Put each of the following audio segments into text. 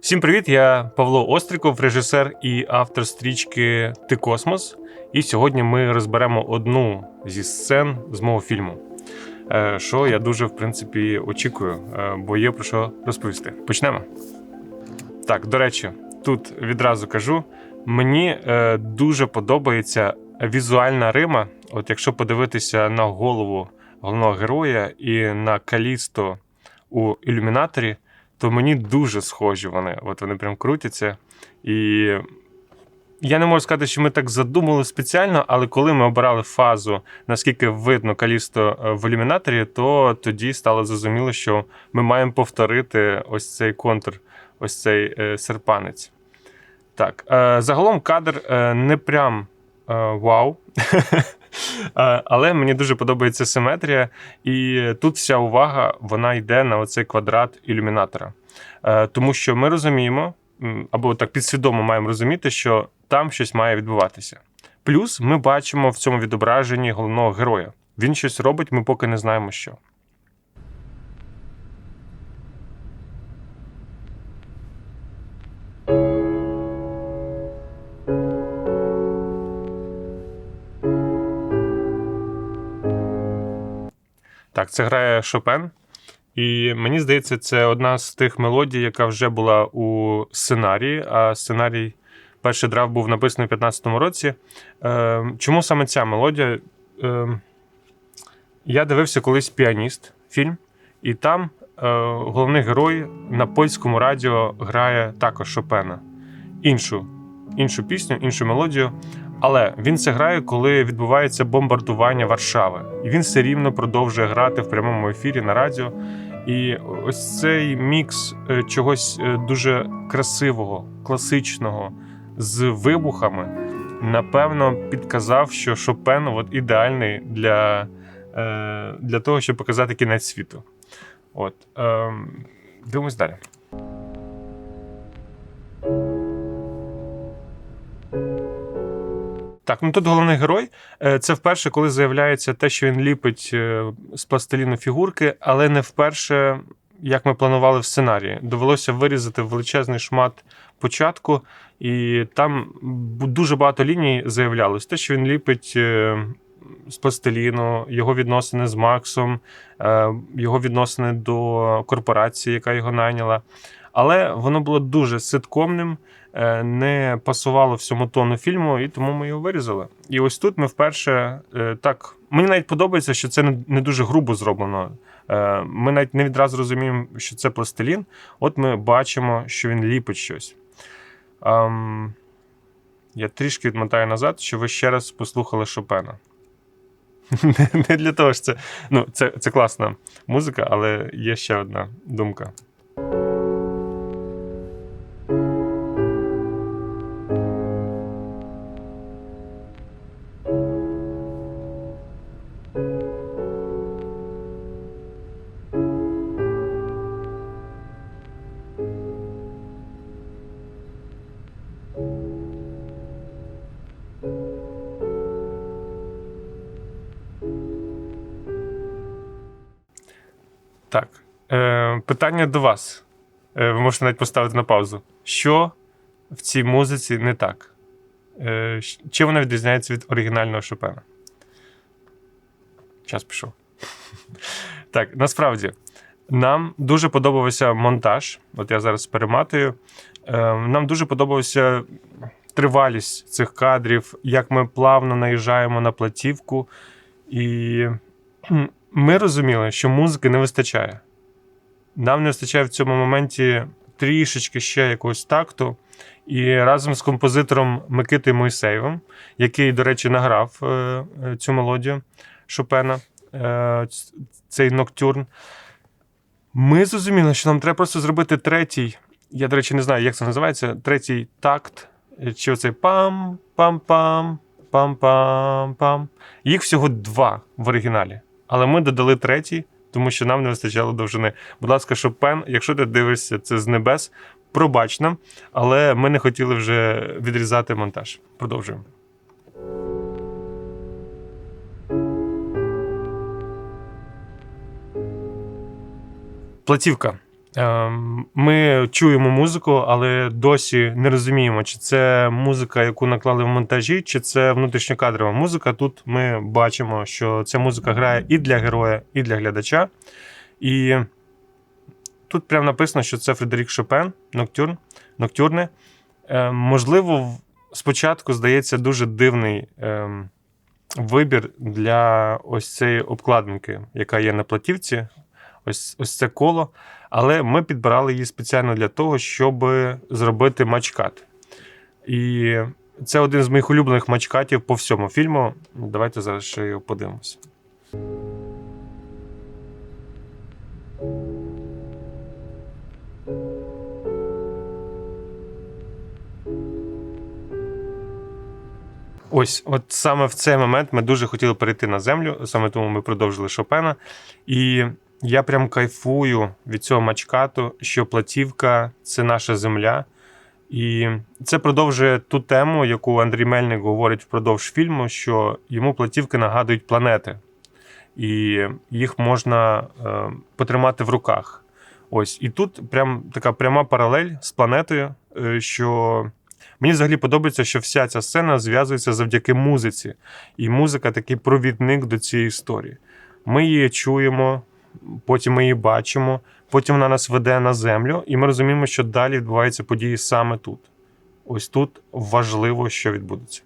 Всім привіт! Я Павло Остріков, режисер і автор стрічки Ти Космос. І сьогодні ми розберемо одну зі сцен з мого фільму. Е, Що я дуже в принципі очікую, е, бо є про що розповісти. Почнемо. Так, до речі, тут відразу кажу: мені е, дуже подобається візуальна Рима. От якщо подивитися на голову головного героя і на Калісто у ілюмінаторі, то мені дуже схожі вони. От вони прям крутяться. І я не можу сказати, що ми так задумали спеціально, але коли ми обирали фазу, наскільки видно Калісто е, в ілюмінаторі, то тоді стало зрозуміло, що ми маємо повторити ось цей контур, ось цей е, серпанець. Так, е, загалом кадр не прям вау. Але мені дуже подобається симетрія, і тут вся увага вона йде на оцей квадрат ілюмінатора. Е, Тому що ми розуміємо, або так підсвідомо маємо розуміти, що там щось має відбуватися. Плюс ми бачимо в цьому відображенні головного героя. Він щось робить, ми поки не знаємо що. Так, це грає Шопен. І мені здається, це одна з тих мелодій, яка вже була у сценарії. А сценарій, перший драфт був написаний у 2015 році. Е, чому саме ця мелодія? Е, я дивився колись піаніст фільм, і там е, головний герой на польському радіо грає також Шопена. Іншу, іншу пісню, іншу мелодію. Але він це грає, коли відбувається бомбардування Варшави, і він все рівно продовжує грати в прямому ефірі на радіо. І ось цей мікс е, чогось е, дуже красивого, класичного з вибухами, напевно, підказав, що Шопен от ідеальний для, е, для того, щоб показати кінець світу. От, е, дивимось далі. Так, ну тут головний герой. Е, Це вперше, коли заявляється те, що він ліпить е, з пластиліну фігурки, але не вперше, як ми планували в сценарії. Довелося вирізати величезний шмат початку, і там дуже багато ліній заявлялось. Те, що він ліпить е, з пластиліну, його відносини з Максом, його відносини до корпорації, яка його найняла. Але воно було дуже ситкомним е, не пасувало всьому тону фільму, і тому ми його вирізали. І ось тут ми вперше е, так. Мені навіть подобається, що це не- дуже грубо зроблено. Е, Ми навіть не відразу розуміємо, що це пластилін. От ми бачимо, що він ліпить щось. Я трішки відмотаю назад, щоб ви ще раз послухали Шопена. Не для того, що це. Ну, це, це класна музика, але є ще одна думка. Так. Е, питання до вас. Е, ви можете навіть поставити на паузу. Що в цій музиці не так? Е, чим вона відрізняється від оригінального Шопена? Час пішов. Так, насправді, нам дуже подобався монтаж. От я зараз перематую. Е, нам дуже подобався тривалість цих кадрів, як ми плавно наїжджаємо на платівку. І ми розуміли, що музики не вистачає. Нам не вистачає в цьому моменті трішечки ще якогось такту. І разом з композитором Микитою Мойсеєвим, який, до речі, награв е, е, цю мелодію Шопена, е, цей ноктюрн, ми зрозуміли, що нам треба просто зробити третій. Я, до речі, не знаю, як це називається. Третій такт. Чи оцей пам-пам-пам, пам-пам-пам. Їх всього два в оригіналі. Але ми додали третій, тому що нам не вистачало довжини. Будь ласка, Шопен, якщо ти дивишся це з небес, пробач нам, але ми не хотіли вже відрізати монтаж. Продовжуємо. Платівка. Ем, Ми чуємо музику, але досі не розуміємо, чи це музика, яку наклали в монтажі, чи це внутрішньокадрова музика. Тут ми бачимо, що ця музика грає і для героя, і для глядача. І тут прямо написано, що це Фредерік Шопен, Ноктюрн, Ноктюрне. Ем, Можливо, спочатку здається дуже дивний ем, вибір для ось цієї обкладинки, яка є на платівці. Ось, ось це коло. Але ми підбирали її спеціально для того, щоб зробити матчкат. І це один з моїх улюблених матчкатів по всьому фільму. Давайте зараз ще його подивимося. Ось, от саме в цей момент ми дуже хотіли перейти на землю, саме тому ми продовжили Шопена. І я прям кайфую від цього матчкату, що платівка це наша земля. І це продовжує ту тему, яку Андрій Мельник говорить впродовж фільму, що йому платівки нагадують планети, і їх можна е, потримати в руках. Ось, і тут прям така пряма паралель з планетою, е, що мені взагалі подобається, що вся ця сцена зв'язується завдяки музиці. І музика такий провідник до цієї історії. Ми її чуємо, потім ми її бачимо, потім вона нас веде на землю, і ми розуміємо, що далі відбуваються події саме тут. Ось тут важливо, що відбудеться.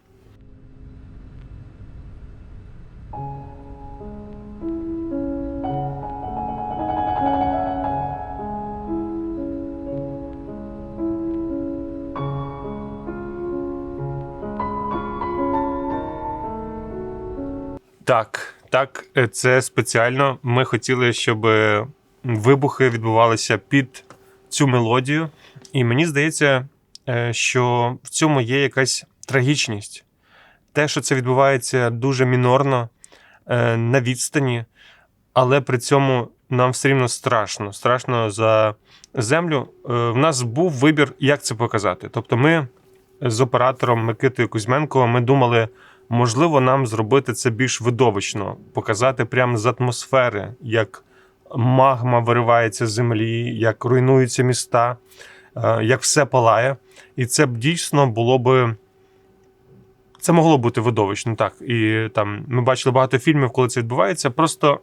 Так, так, е, це спеціально. Ми хотіли, щоб е, вибухи відбувалися під цю мелодію. І мені здається, е, що в цьому є якась трагічність. Те, що це відбувається дуже мінорно, на відстані, але при цьому нам все рівно страшно. Страшно за землю. В нас був вибір, як це показати. Тобто, ми з оператором Микитою Кузьменко ми думали. Можливо, нам зробити це більш видовищно, показати прямо з атмосфери, як магма виривається з землі, як руйнуються міста, е, як все палає. І це б дійсно було би. Це могло бути видовищно, так. І там ми бачили багато фільмів, коли це відбувається. Просто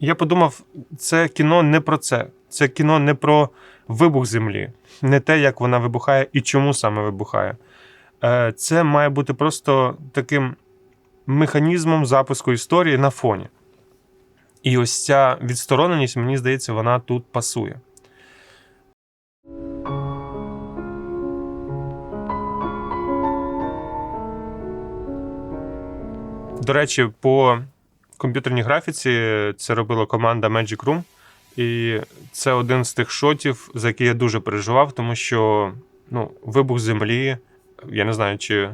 я подумав, це кіно не про це. Це кіно не про вибух землі, не те, як вона вибухає і чому саме вибухає. Е, Це має бути просто таким механізмом запуску історії на фоні. І ось ця відстороненість, мені здається, вона тут пасує. До речі, по комп'ютерній графіці це робила команда Magic Room. І це один з тих шотів, за який я дуже переживав, тому що ну, вибух землі. Я не знаю, чи,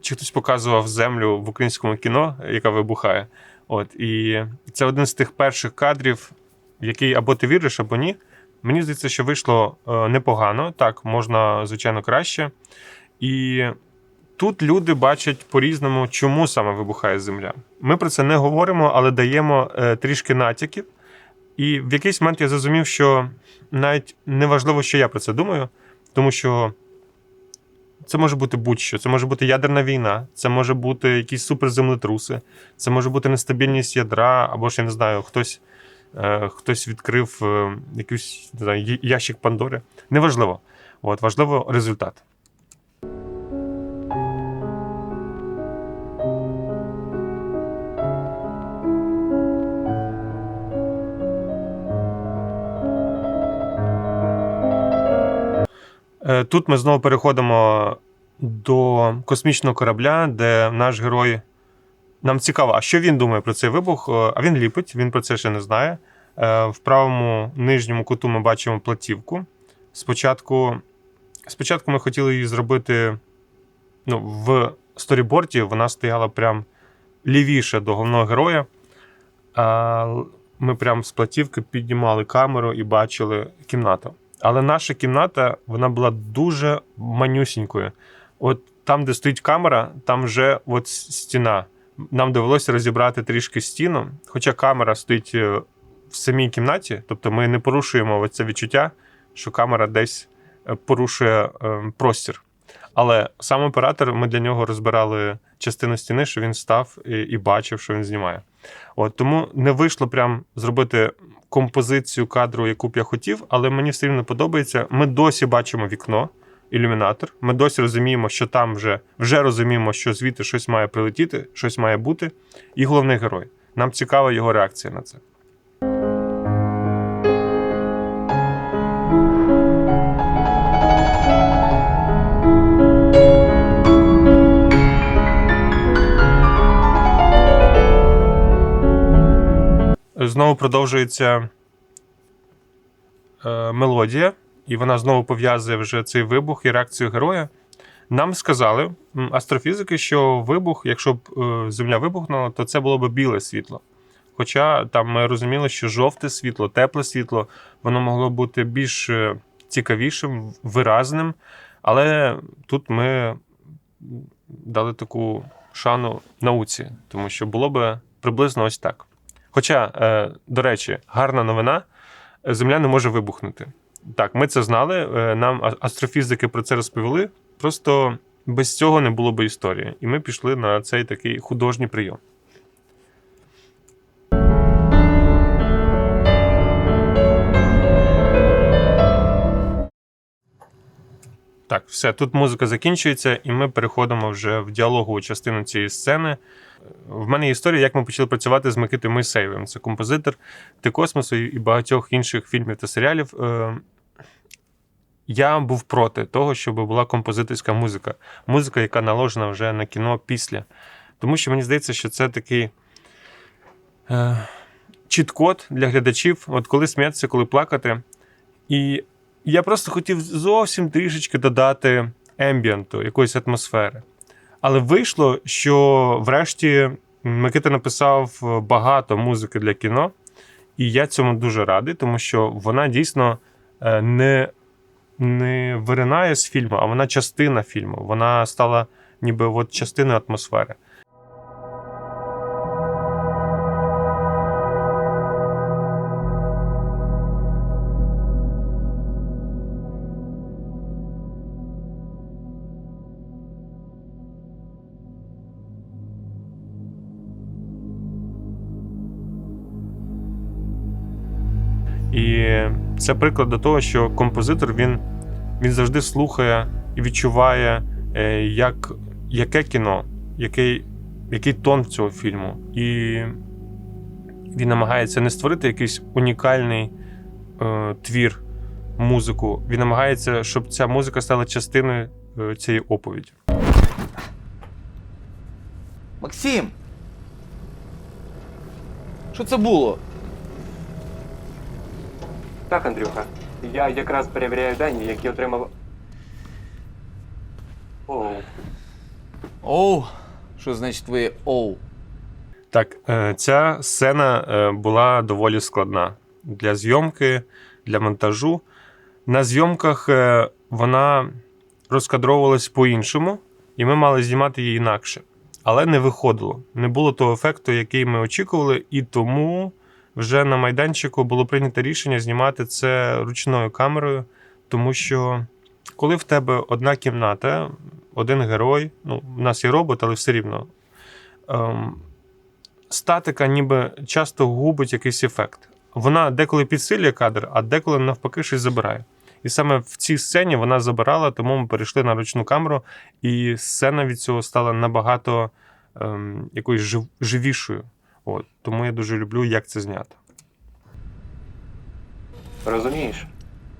чи хтось показував землю в українському кіно, яка вибухає. От, і це один з тих перших кадрів, в який або ти віриш, або ні. Мені здається, що вийшло е, непогано. Так, можна, звичайно, краще. І тут люди бачать по-різному, чому саме вибухає земля. Ми про це не говоримо, але даємо е, трішки натяків. І в якийсь момент я зрозумів, що навіть не важливо, що я про це думаю, тому що це може бути будь-що. Це може бути ядерна війна, це може бути якісь суперземлетруси, це може бути нестабільність ядра, або ж я не знаю, хтось, е, хтось відкрив е, якийсь не знаю, ящик Пандори. Неважливо. От, важливо результат. Тут ми знову переходимо до космічного корабля, де наш герой. Нам цікаво, а що він думає про цей вибух? Е, А він ліпить, він про це ще не знає. Е, В правому нижньому куту ми бачимо платівку. Спочатку, спочатку ми хотіли її зробити ну, в сторіборді, вона стояла прям лівіше до головного героя. Ми прям з платівки піднімали камеру і бачили кімнату. Але наша кімната вона була дуже манюсінькою. От там, де стоїть камера, там вже от стіна. Нам довелося розібрати трішки стіну, хоча камера стоїть е, в самій кімнаті, тобто ми не порушуємо це відчуття, що камера десь е, порушує е, простір. Але сам оператор, ми для нього розбирали частину стіни, що він став і, бачив, що він знімає. От тому не вийшло прям зробити композицію кадру, яку б я хотів, але мені все рівно подобається. Ми досі бачимо вікно, ілюмінатор. Ми досі розуміємо, що там вже, вже розуміємо, що звідти щось має прилетіти, щось має бути. І головний герой. Нам цікава його реакція на це. Знову продовжується е, мелодія, і вона знову пов'язує вже цей вибух і реакцію героя. Нам сказали астрофізики, що вибух, якщо б е, Земля вибухнула, то це було б біле світло. Хоча там ми розуміли, що жовте світло, тепле світло, воно могло бути більш е, цікавішим, виразним. Але тут ми дали таку шану науці, тому що було б приблизно ось так. Хоча, е, до речі, гарна новина: Земля не може вибухнути. Так, ми це знали. е, Нам астрофізики про це розповіли. Просто без цього не було б історії. І ми пішли на цей такий художній прийом. Так, все, тут музика закінчується, і ми переходимо вже в діалогову частину цієї сцени. В мене є історія, як ми почали працювати з Микитою Мойсеєвим. Це композитор «Ти космосу» і багатьох інших фільмів та серіалів. Е, Я був проти того, щоб була композиторська музика. Музика, яка наложена вже на кіно після. Тому що мені здається, що це такий е, чіт-код для глядачів, от коли сміятися, коли плакати. І я просто хотів зовсім трішечки додати ембієнту, якоїсь атмосфери. Але вийшло, що врешті Микита написав багато музики для кіно, і я цьому дуже радий, тому що вона дійсно е, не, не виринає з фільму, а вона частина фільму. Вона стала ніби от частиною атмосфери. Це приклад до того, що композитор він, він завжди слухає і відчуває, е, як, яке кіно, який, який тон цього фільму. І він намагається не створити якийсь унікальний е, твір, музику. Він намагається, щоб ця музика стала частиною е, цієї оповіді. Максим! Що це було? Так, Андрюха. Я якраз перевіряю дані, які отримав. Оу. Оу. Що значить твоє оу? Так, е, ця сцена е, була доволі складна для зйомки, для монтажу. На зйомках е, вона розкадровувалась по-іншому, і ми мали знімати її інакше. Але не виходило. Не було того ефекту, який ми очікували, і тому вже на майданчику було прийнято рішення знімати це ручною камерою, тому що коли в тебе одна кімната, один герой, ну, в нас є робот, але все рівно. Ем, статика ніби часто губить якийсь ефект. Вона деколи підсилює кадр, а деколи навпаки щось забирає. І саме в цій сцені вона забирала, тому ми перейшли на ручну камеру, і сцена від цього стала набагато ем, якоюсь жив, живішою. От, тому я дуже люблю, як це знято. Розумієш,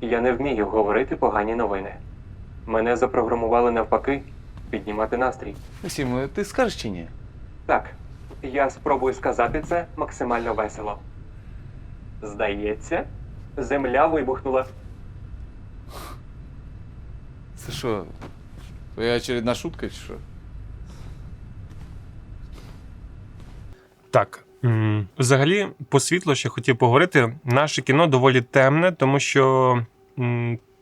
я не вмію говорити погані новини. Мене запрограмували навпаки піднімати настрій. Максим, ти скажеш чи ні? Так, я спробую сказати це максимально весело. Здається, земля вибухнула. Це що? Твоя очередна шутка чи що? Так. Взагалі, по світлу ще хотів поговорити. Наше кіно доволі темне, тому що,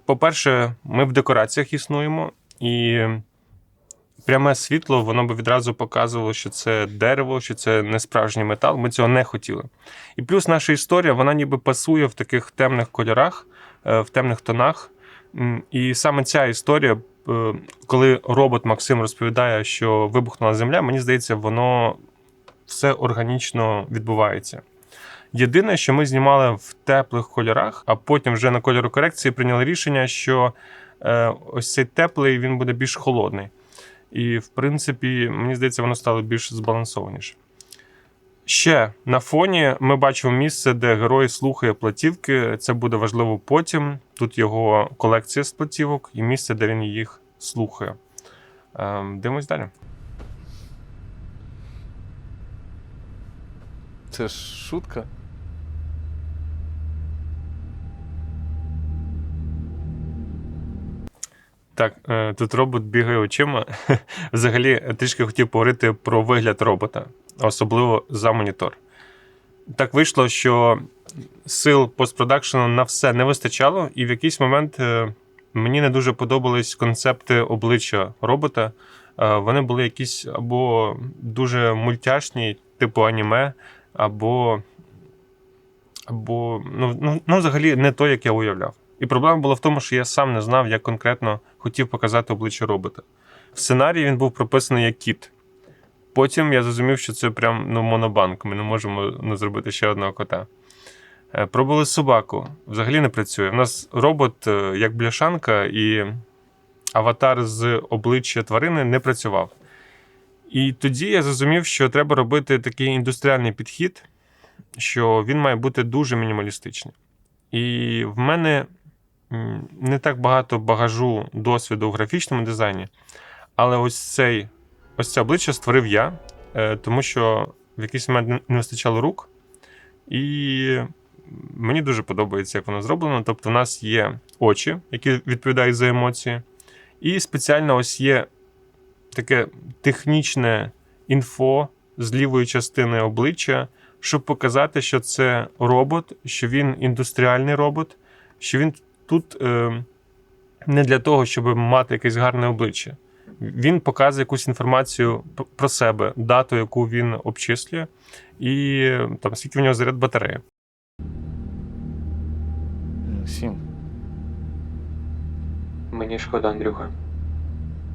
по-перше, ми в декораціях існуємо, і пряме світло, воно би відразу показувало, що це дерево, що це не справжній метал. Ми цього не хотіли. І плюс наша історія, вона ніби пасує в таких темних кольорах, е, в темних тонах. І саме ця історія, е, коли робот Максим розповідає, що вибухнула земля, мені здається, воно все органічно відбувається. Єдине, що ми знімали в теплих кольорах, а потім вже на кольорокорекції прийняли рішення, що е, ось цей теплий він буде більш холодний. І, в принципі, мені здається, воно стало більш збалансованіше. Ще на фоні ми бачимо місце, де герой слухає платівки. Це буде важливо потім. Тут його колекція з платівок і місце, де він їх слухає. Ем, Дивимось далі. Це ж шутка. Так, е, тут робот бігає очима. Взагалі, трішки хотів поговорити про вигляд робота, особливо за монітор. Так вийшло, що сил постпродакшену на все не вистачало, і в якийсь момент е, мені не дуже подобались концепти обличчя робота. Е, Вони були якісь або дуже мультяшні, типу аніме, або, або ну, ну, ну, взагалі не то, як я уявляв. І проблема була в тому, що я сам не знав, як конкретно хотів показати обличчя робота. В сценарії він був прописаний як кіт. Потім я зрозумів, що це прям ну, монобанк. Ми не можемо ну, зробити ще одного кота. Е, Пробували собаку. Взагалі не працює. У нас робот е, як бляшанка, і аватар з обличчя тварини не працював. І тоді я зрозумів, що треба робити такий індустріальний підхід, що він має бути дуже мінімалістичний. І в мене не так багато багажу досвіду в графічному дизайні, але ось цей ось це обличчя створив я, е, тому що в якийсь момент не- не вистачало рук, і мені дуже подобається, як воно зроблено. Тобто, в нас є очі, які відповідають за емоції, і спеціально ось є таке технічне інфо з лівої частини обличчя, щоб показати, що це робот, що він індустріальний робот, що він тут е, не для того, щоб мати якесь гарне обличчя. Він показує якусь інформацію про себе, дату, яку він обчислює, і там скільки в нього заряд батареї. Мені шкода, Андрюха.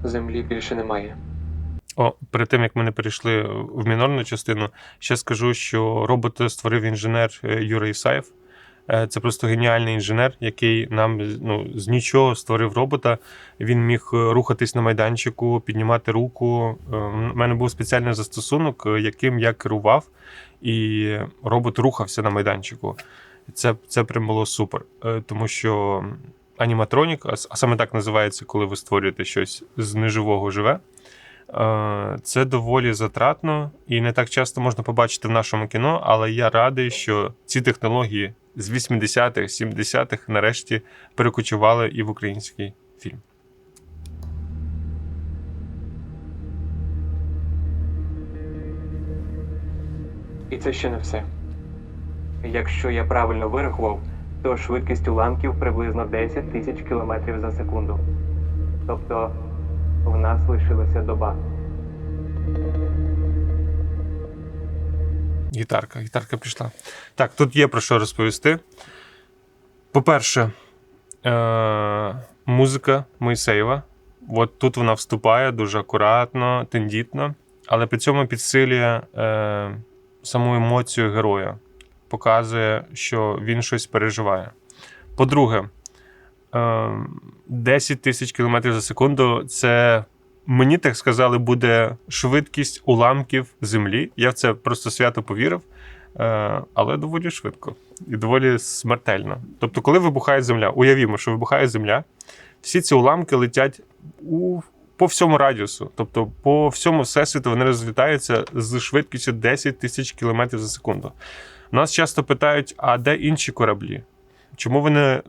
Землі більше немає. О, перед тим як ми не перейшли в мінорну частину, ще скажу, що робот створив інженер е, Юрій Ісаєв. Е, Це просто геніальний інженер, який нам ну, з нічого створив робота. Він міг е, рухатись на майданчику, піднімати руку. У мене був спеціальний застосунок, яким я керував, і робот рухався на майданчику. Це, це прям було супер, тому що аніматронік, а саме так називається, коли ви створюєте щось з неживого живе. Е, Це доволі затратно і не так часто можна побачити в нашому кіно, але я радий, що ці технології з 80-х, 70-х нарешті перекочували і в український фільм. І це ще не все. Якщо я правильно вирахував, то швидкість уламків приблизно 10 тисяч кілометрів за секунду. Тобто в нас лишилася доба. Гітарка, гітарка пішла. Так, тут є про що розповісти. По-перше, е- музика Моїсеєва. От тут вона вступає дуже акуратно, тендітно, але при цьому підсилює е- саму емоцію героя, показує, що він щось переживає. По-друге, е- 10 тисяч кілометрів за секунду це Мені так сказали, буде швидкість уламків землі. Я в це просто свято повірив, е, але доволі швидко і доволі смертельно. Тобто, коли вибухає земля, уявімо, що вибухає земля, всі ці уламки летять у, по всьому радіусу. Тобто, по всьому всесвіту вони розлітаються з швидкістю 10 тисяч кілометрів за секунду. Нас часто питають: а де інші кораблі? Чому вони,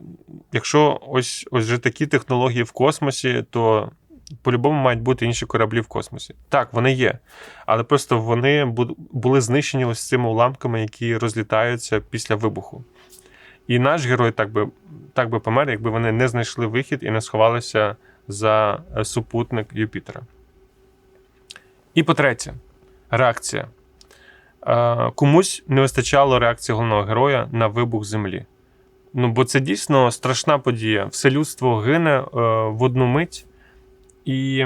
якщо ось ось вже такі технології в космосі, то по-любому мають бути інші кораблі в космосі. Так, вони є. Але просто вони були знищені ось цими уламками, які розлітаються після вибуху. І наш герой так би, так би помер, якби вони не знайшли вихід і не сховалися за е, супутник Юпітера. І по-третє, реакція. Е, комусь не вистачало реакції головного героя на вибух землі. Ну, бо це дійсно страшна подія. Все людство гине е, в одну мить, і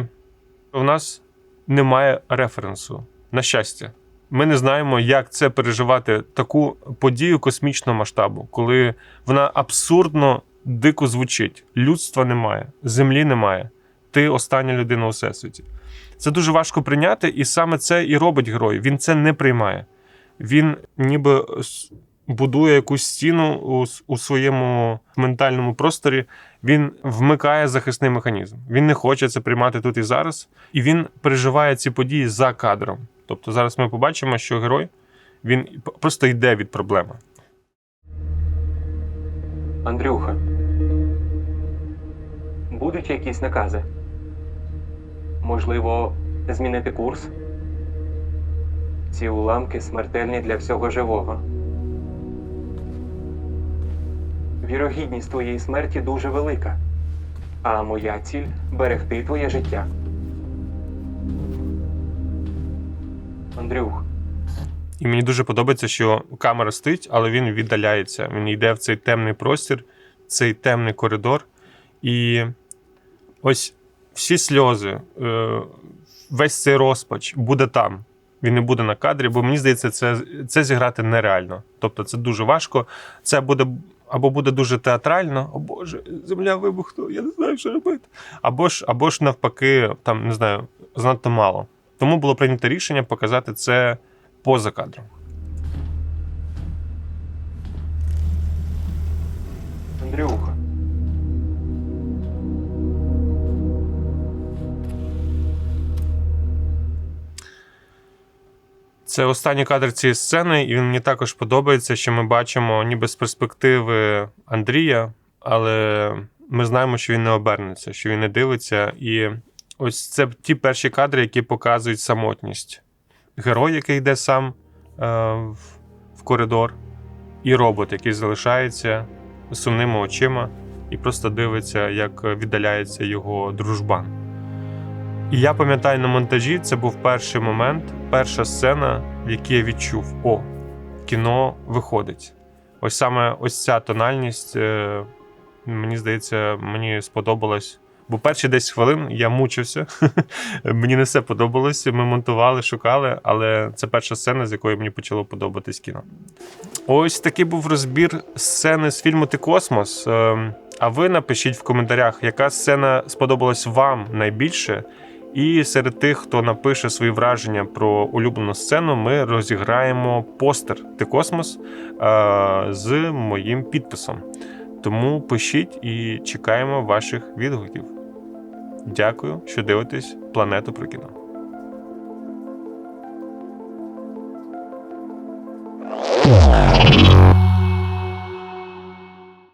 у нас немає референсу. На щастя, ми не знаємо, як це переживати таку подію космічного масштабу, коли вона абсурдно дико звучить. Людства немає, землі немає. Ти остання людина у всесвіті. Це дуже важко прийняти, і саме це і робить герой. Він це не приймає. Він ніби будує якусь стіну у, у своєму ментальному просторі. Він вмикає захисний механізм. Він не хоче це приймати тут і зараз, і він переживає ці події за кадром. Тобто зараз ми побачимо, що герой він просто йде від проблеми. Андрюха. Будуть якісь накази? Можливо, змінити курс? Ці уламки смертельні для всього живого. Вірогідність твоєї смерті дуже велика, а моя ціль берегти твоє життя. Андрюх, І мені дуже подобається, що камера стоїть, але він віддаляється. Він йде в цей темний простір, цей темний коридор. І ось всі сльози, е, весь цей розпач буде там. Він не буде на кадрі, бо мені здається, це, це зіграти нереально. Тобто це дуже важко. Це буде або буде дуже театрально, о Боже, земля вибухнула, я не знаю, що робити. Або ж, або ж навпаки, там не знаю, занадто мало. Тому було прийнято рішення показати це поза кадром. Андрюха. Це останній кадр цієї сцени, і він мені також подобається, що ми бачимо ніби з перспективи Андрія, але ми знаємо, що він не обернеться, що він не дивиться. І ось це ті перші кадри, які показують самотність. Герой, який йде сам е, в, коридор, і робот, який залишається сумними очима і просто дивиться, як віддаляється його дружбан. І я пам'ятаю на монтажі, це був перший момент, перша сцена, в якій я відчув: о, кіно виходить. Ось саме ось ця тональність, е, мені здається, мені сподобалось. Бо перші 10 хвилин я мучився. мені не все подобалось. Ми монтували, шукали, але це перша сцена, з якої мені почало подобатись кіно. Ось такий був розбір сцени з фільму Ти Космос. Ем, А ви напишіть в коментарях, яка сцена сподобалась вам найбільше. І серед тих, хто напише свої враження про улюблену сцену, ми розіграємо постер Ти Космос е, з моїм підписом. Тому пишіть і чекаємо ваших відгуків. Дякую, що дивитесь планету про кіно.